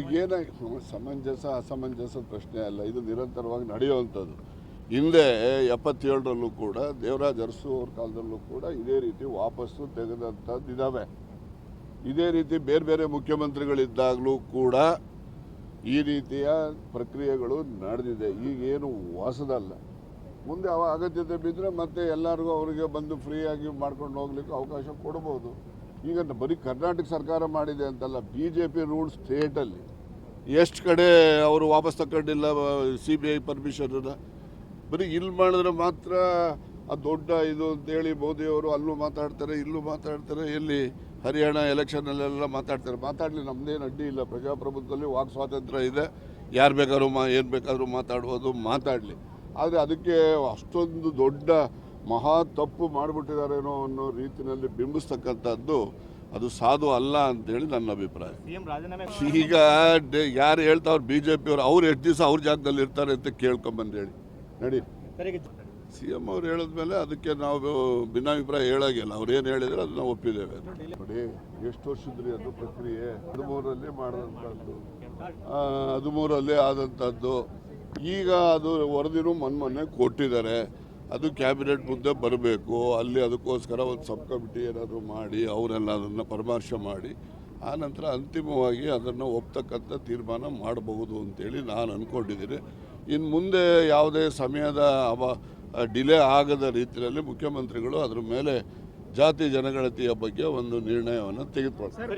ಈಗೇನ ಸಮಂಜಸ, ಅಸಮಂಜಸ ಪ್ರಶ್ನೆ ಅಲ್ಲ. ಇದು ನಿರಂತರವಾಗಿ ನಡೆಯುವಂಥದ್ದು. ಹಿಂದೆ ಎಪ್ಪತ್ತೇಳರಲ್ಲೂ ಕೂಡ ದೇವರಾಜ್ ಅರಸು ಅವ್ರ ಕಾಲದಲ್ಲೂ ಕೂಡ ಇದೇ ರೀತಿ ವಾಪಸ್ಸು ತೆಗೆದಂಥದ್ದು ಇದ್ದಾವೆ ಇದೇ ರೀತಿ ಬೇರೆ ಬೇರೆ ಮುಖ್ಯಮಂತ್ರಿಗಳಿದ್ದಾಗಲೂ ಕೂಡ ಈ ರೀತಿಯ ಪ್ರಕ್ರಿಯೆಗಳು ನಡೆದಿದೆ. ಈಗೇನು ಹೊಸದಲ್ಲ. ಮುಂದೆ ಅವ ಅಗತ್ಯತೆ ಬಿದ್ದರೆ ಮತ್ತೆ ಎಲ್ಲರಿಗೂ ಅವರಿಗೆ ಬಂದು ಫ್ರೀಯಾಗಿ ಮಾಡ್ಕೊಂಡು ಹೋಗ್ಲಿಕ್ಕೆ ಅವಕಾಶ ಕೊಡ್ಬೋದು. ಈಗ ಬರೀ ಕರ್ನಾಟಕ ಸರ್ಕಾರ ಮಾಡಿದೆ ಅಂತಲ್ಲ ಬಿ ಜೆ ಪಿ ರೂಲ್ ಸ್ಟೇಟಲ್ಲಿ ಎಷ್ಟು ಕಡೆ ಅವರು ವಾಪಸ್ ತಗೊಂಡಿಲ್ಲ ಸಿ ಬಿ ಐ ಪರ್ಮಿಷನನ್ನು ಬರೀ ಇಲ್ಲಿ ಮಾಡಿದ್ರೆ ಮಾತ್ರ ಆ ದೊಡ್ಡ ಇದು ಅಂತೇಳಿ ಮೋದಿಯವರು ಅಲ್ಲೂ ಮಾತಾಡ್ತಾರೆ, ಇಲ್ಲೂ ಮಾತಾಡ್ತಾರೆ, ಎಲ್ಲಿ ಹರಿಯಾಣ ಎಲೆಕ್ಷನಲ್ಲೆಲ್ಲ ಮಾತಾಡ್ತಾರೆ. ಮಾತಾಡಲಿ ನಮ್ಮದೇನು ಅಡ್ಡಿ ಇಲ್ಲ. ಪ್ರಜಾಪ್ರಭುತ್ವದಲ್ಲಿ ವಾಕ್ ಸ್ವಾತಂತ್ರ್ಯ ಇದೆ. ಯಾರು ಬೇಕಾದ್ರೂ ಮಾ ಏನು ಬೇಕಾದರೂ ಮಾತಾಡ್ಬೋದು, ಮಾತಾಡಲಿ. ಆದರೆ ಅದಕ್ಕೆ ಅಷ್ಟೊಂದು ದೊಡ್ಡ ಮಹಾ ತಪ್ಪು ಮಾಡಿಬಿಟ್ಟಿದ್ದಾರೇನೋ ಅನ್ನೋ ರೀತಿಯಲ್ಲಿ ಬಿಂಬಿಸ್ತಕ್ಕಂಥದ್ದು ಅದು ಸಾಧು ಅಲ್ಲ ಅಂತೇಳಿ ನನ್ನ ಅಭಿಪ್ರಾಯ. ಈಗ ಯಾರು ಹೇಳ್ತಾವ್ರು ಬಿ ಜೆ ಪಿಯವ್ರು ಅವ್ರು ಎಷ್ಟು ದಿವಸ ಅವ್ರ ಜಾಗದಲ್ಲಿ ಇರ್ತಾರೆ ಅಂತ ಕೇಳ್ಕೊಂಬಂದು ಹೇಳಿ ನಡಿ. ಸಿ ಎಂ ಅವ್ರು ಹೇಳಿದ್ಮೇಲೆ ಅದಕ್ಕೆ ನಾವು ಭಿನ್ನಾಭಿಪ್ರಾಯ ಹೇಳಾಗಿಲ್ಲ. ಅವ್ರು ಏನು ಹೇಳಿದ್ರೆ ಅದನ್ನ ಒಪ್ಪಿದ್ದೇವೆ. ನೋಡಿ ಎಷ್ಟು ವರ್ಷದ್ರಿ ಅದು ಪ್ರಕ್ರಿಯೆ? ಹದಿಮೂರರಲ್ಲಿ ಮಾಡಿದಂಥದ್ದು. ಆ, ಹದಿಮೂರರಲ್ಲಿ ಆದಂಥದ್ದು. ಈಗ ಅದು ವರದಿನೂ ಮೊನ್ನೆ ಮೊನ್ನೆ ಕೊಟ್ಟಿದ್ದಾರೆ. ಅದು ಕ್ಯಾಬಿನೆಟ್ ಮುಂದೆ ಬರಬೇಕು ಅಲ್ಲಿ ಅದಕ್ಕೋಸ್ಕರ ಒಂದು ಸಬ್ ಕಮಿಟಿ ಏನಾದರೂ ಮಾಡಿ ಅವರೆಲ್ಲ ಅದನ್ನು ಪರಾಮರ್ಶೆ ಮಾಡಿ ಆ ನಂತರ ಅಂತಿಮವಾಗಿ ಅದನ್ನು ಒಪ್ತಕ್ಕಂಥ ತೀರ್ಮಾನ ಮಾಡಬಹುದು ಅಂತೇಳಿ ನಾನು ಅಂದ್ಕೊಂಡಿದ್ದೀನಿ ಇನ್ನು ಮುಂದೆ ಯಾವುದೇ ಸಮಯದ ಅವ ಡಿಲೇ ಆಗದ ರೀತಿಯಲ್ಲಿ ಮುಖ್ಯಮಂತ್ರಿಗಳು ಅದರ ಮೇಲೆ ಜಾತಿ ಜನಗಣತಿಯ ಬಗ್ಗೆ ಒಂದು ನಿರ್ಣಯವನ್ನು ತೆಗೆದುಕೊಳ್ತಾರೆ.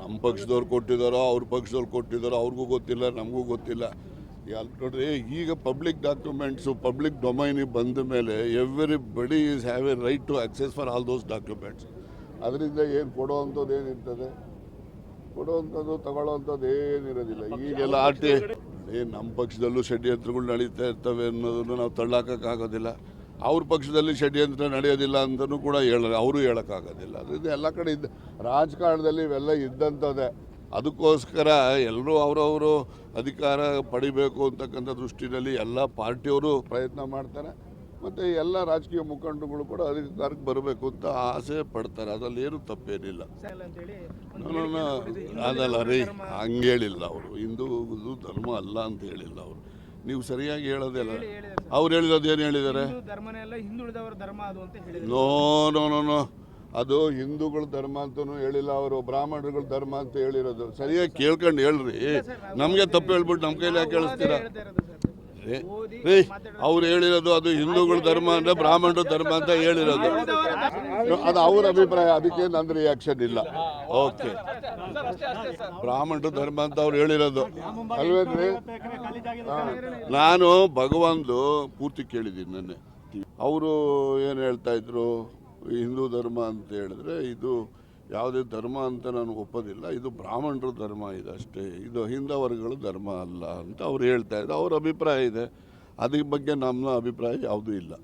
ನಮ್ಮ ಪಕ್ಷದವ್ರು ಕೊಟ್ಟಿದ್ದಾರೋ ಅವ್ರ ಪಕ್ಷದವ್ರು ಕೊಟ್ಟಿದ್ದಾರೋ ಅವ್ರಿಗೂ ಗೊತ್ತಿಲ್ಲ ನಮಗೂ ಗೊತ್ತಿಲ್ಲ. ನೋಡ್ರಿ ಈಗ ಪಬ್ಲಿಕ್ ಡಾಕ್ಯುಮೆಂಟ್ಸು ಪಬ್ಲಿಕ್ ಡೊಮೈನಿಗೆ ಬಂದ ಮೇಲೆ everybody is have a right to access for all those documents ಅದರಿಂದ ಏನು ಕೊಡೋವಂಥದ್ದು ಏನಿರ್ತದೆ? ತಗೊಳ್ಳೋ ಅಂಥದ್ದು ಏನಿರೋದಿಲ್ಲ. ಈಗೆಲ್ಲ ಆರ್ ಟಿ ಏ ನಮ್ಮ ಪಕ್ಷದಲ್ಲೂ ಷಡ್ಯಂತ್ರಗಳು ನಡೀತಾ ಇರ್ತವೆ ಅನ್ನೋದನ್ನು ನಾವು ತಳ್ಳಾಕೋಕ್ಕಾಗೋದಿಲ್ಲ ಅವ್ರ ಪಕ್ಷದಲ್ಲಿ ಷಡ್ಯಂತ್ರ ನಡೆಯೋದಿಲ್ಲ ಅಂತಲೂ ಕೂಡ ಹೇಳ ಅವರು ಹೇಳೋಕ್ಕಾಗೋದಿಲ್ಲ ಅದರಿಂದ ಎಲ್ಲ ಕಡೆ ಇದ್ದ ರಾಜಕಾರಣದಲ್ಲಿ ಇವೆಲ್ಲ ಇದ್ದಂಥದ್ದೇ. ಅದಕ್ಕೋಸ್ಕರ ಎಲ್ಲರೂ ಅವರವರು ಅಧಿಕಾರ ಪಡಿಬೇಕು ಅಂತಕ್ಕಂಥ ದೃಷ್ಟಿಯಲ್ಲಿ ಎಲ್ಲ ಪಾರ್ಟಿಯವರು ಪ್ರಯತ್ನ ಮಾಡ್ತಾರೆ. ಮತ್ತು ಎಲ್ಲ ರಾಜಕೀಯ ಮುಖಂಡರುಗಳು ಕೂಡ ಅಧಿಕಾರಕ್ಕೆ ಬರಬೇಕು ಅಂತ ಆಸೆ ಪಡ್ತಾರೆ. ಅದರಲ್ಲಿ ಏನು ತಪ್ಪೇನಿಲ್ಲ. ಅದಲ್ಲ ರೀ ಹಂಗೆ ಹೇಳಿಲ್ಲ ಅವರು. ಹಿಂದೂ ಧರ್ಮ ಅಲ್ಲ ಅಂತ ಹೇಳಿಲ್ಲ ಅವರು. ನೀವು ಸರಿಯಾಗಿ ಹೇಳೋದಿಲ್ಲ ಅವ್ರು ಹೇಳಿರೋದು ಏನು ಹೇಳಿದ್ದಾರೆ. No no no no. ಅದು ಹಿಂದೂಗಳ ಧರ್ಮ ಅಂತಲೂ ಹೇಳಿಲ್ಲ ಅವರು ಬ್ರಾಹ್ಮಣರುಗಳ ಧರ್ಮ ಅಂತ ಹೇಳಿರೋದು. ಸರಿಯಾಗಿ ಕೇಳ್ಕೊಂಡು ಹೇಳ್ರಿ. ನಮಗೆ ತಪ್ಪು ಹೇಳ್ಬಿಟ್ಟು ನಮ್ಮ ಕೈಲಿ ಯಾಕೆ ಕೇಳಿಸ್ತೀರಾ? ರೀ ಅವ್ರು ಹೇಳಿರೋದು ಅದು ಹಿಂದೂಗಳ ಧರ್ಮ ಅಂದ್ರೆ ಬ್ರಾಹ್ಮಣರ ಧರ್ಮ ಅಂತ ಹೇಳಿರೋದು. ಅದು ಅವ್ರ ಅಭಿಪ್ರಾಯ ಅದಕ್ಕೆ ನನ್ನ ರಿಯಾಕ್ಷನ್ ಇಲ್ಲ. ಓಕೆ ಬ್ರಾಹ್ಮಣರ ಧರ್ಮ ಅಂತ ಅವ್ರು ಹೇಳಿರೋದು. ಅಲ್ವೇನ್ರಿ. ನಾನು ಭಗವಂತು ಪೂರ್ತಿ ಕೇಳಿದ್ದೀನಿ ನೆನ್ನೆ. ಅವರು ಏನು ಹೇಳ್ತಾ ಇದ್ರು? ಹಿಂದೂ ಧರ್ಮ ಅಂತ ಹೇಳಿದ್ರೆ ಇದು ಯಾವುದೇ ಧರ್ಮ ಅಂತ ನಾನು ಒಪ್ಪೋದಿಲ್ಲ. ಇದು ಬ್ರಾಹ್ಮಣರ ಧರ್ಮ ಇದೆ ಅಷ್ಟೇ ಇದು ಹಿಂದ ವರ್ಗಗಳ ಧರ್ಮ ಅಲ್ಲ ಅಂತ ಅವ್ರು ಹೇಳ್ತಾ ಇದ್ದಾರೆ. ಅವ್ರ ಅಭಿಪ್ರಾಯ ಇದೆ. ಅದ್ರ ಬಗ್ಗೆ ನಮ್ಮ ಅಭಿಪ್ರಾಯ ಯಾವುದೂ ಇಲ್ಲ.